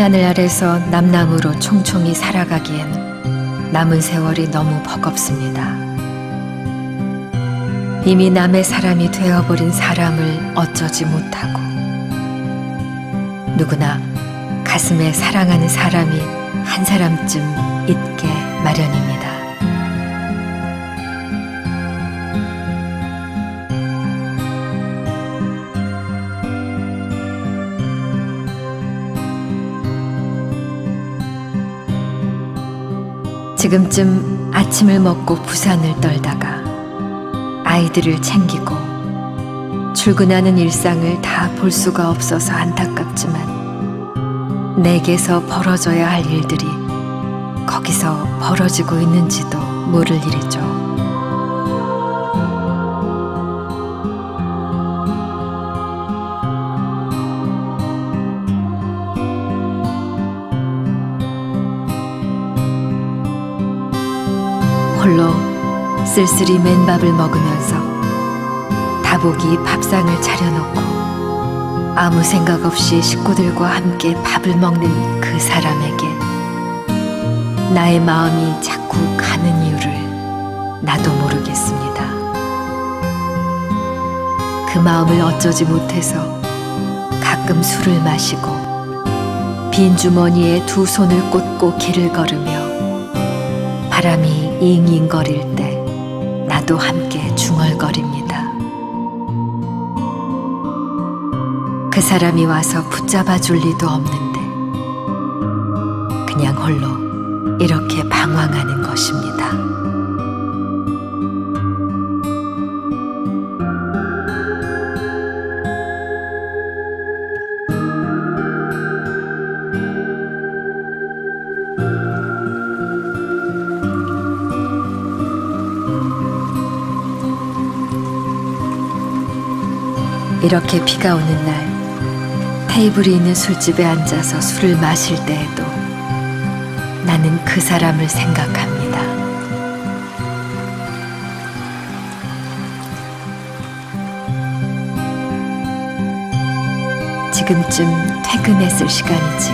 하늘 아래서 남남으로 총총히 살아가기엔 남은 세월이 너무 버겁습니다. 이미 남의 사람이 되어버린 사람을 어쩌지 못하고 누구나 가슴에 사랑하는 사람이 한 사람쯤 있게 마련입니다. 지금쯤 아침을 먹고 부산을 떨다가 아이들을 챙기고 출근하는 일상을 다 볼 수가 없어서 안타깝지만 내게서 벌어져야 할 일들이 거기서 벌어지고 있는지도 모를 일이죠. 홀로 쓸쓸히 맨밥을 먹으면서 다복이 밥상을 차려놓고 아무 생각 없이 식구들과 함께 밥을 먹는 그 사람에게 나의 마음이 자꾸 가는 이유를 나도 모르겠습니다. 그 마음을 어쩌지 못해서 가끔 술을 마시고 빈 주머니에 두 손을 꽂고 길을 걸으며 바람이 잉잉거릴 때 나도 함께 중얼거립니다. 그 사람이 와서 붙잡아 줄 리도 없는데 그냥 홀로 이렇게 방황하는 것입니다. 이렇게 비가 오는 날 테이블이 있는 술집에 앉아서 술을 마실 때에도 나는 그 사람을 생각합니다. 지금쯤 퇴근했을 시간이지.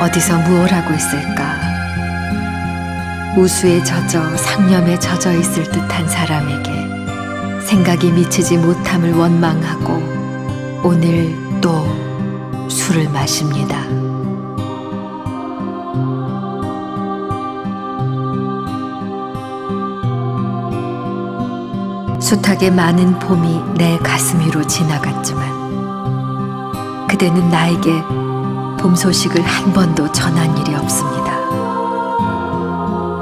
어디서 무얼 하고 있을까? 우수에 젖어 상념에 젖어 있을 듯한 사람에게 생각이 미치지 못함을 원망하고 오늘 또 술을 마십니다. 숱하게 많은 봄이 내 가슴 위로 지나갔지만 그대는 나에게 봄 소식을 한 번도 전한 일이 없습니다.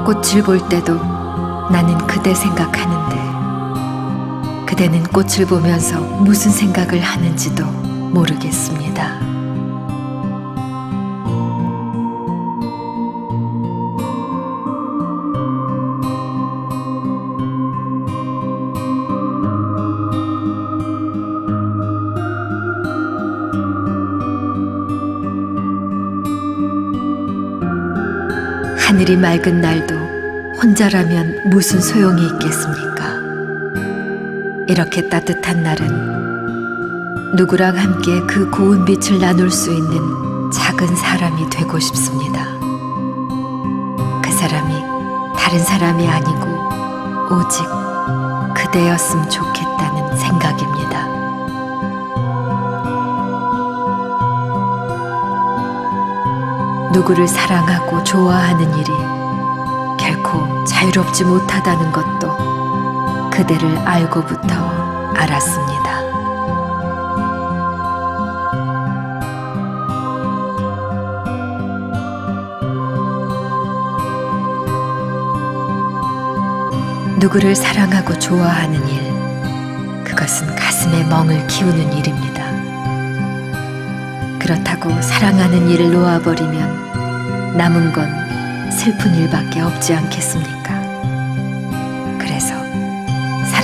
꽃을 볼 때도 나는 그대 생각하는데 그대는 꽃을 보면서 무슨 생각을 하는지도 모르겠습니다. 하늘이 맑은 날도 혼자라면 무슨 소용이 있겠습니까? 이렇게 따뜻한 날은 누구랑 함께 그 고운 빛을 나눌 수 있는 작은 사람이 되고 싶습니다. 그 사람이 다른 사람이 아니고 오직 그대였으면 좋겠다는 생각입니다. 누구를 사랑하고 좋아하는 일이 결코 자유롭지 못하다는 것도 그대를 알고부터 알았습니다. 누구를 사랑하고 좋아하는 일, 그것은 가슴에 멍을 키우는 일입니다. 그렇다고 사랑하는 일을 놓아버리면 남은 건 슬픈 일밖에 없지 않겠습니까?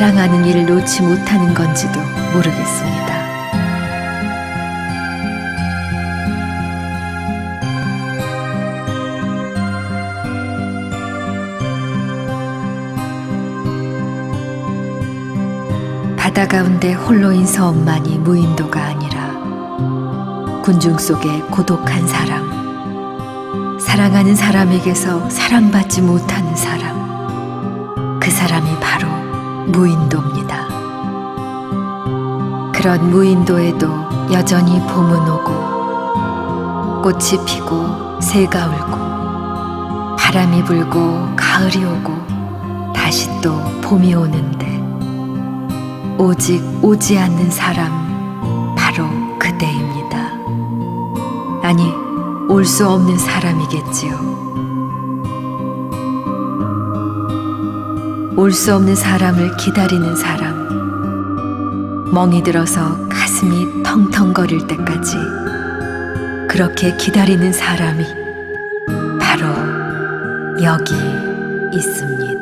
사랑하는 일을 놓지 못하는 건지도 모르겠습니다. 바다 가운데 홀로인 섬만이 무인도가 아니라 군중 속의 고독한 사람, 사랑하는 사람에게서 사랑받지 못하는 사람, 그 사람이 바로 무인도입니다. 그런 무인도에도 여전히 봄은 오고, 꽃이 피고 새가 울고, 바람이 불고 가을이 오고, 다시 또 봄이 오는데, 오직 오지 않는 사람, 바로 그대입니다. 아니, 올 수 없는 사람이겠지요. 올 수 없는 사람을 기다리는 사람. 멍이 들어서 가슴이 텅텅거릴 때까지 그렇게 기다리는 사람이 바로 여기 있습니다.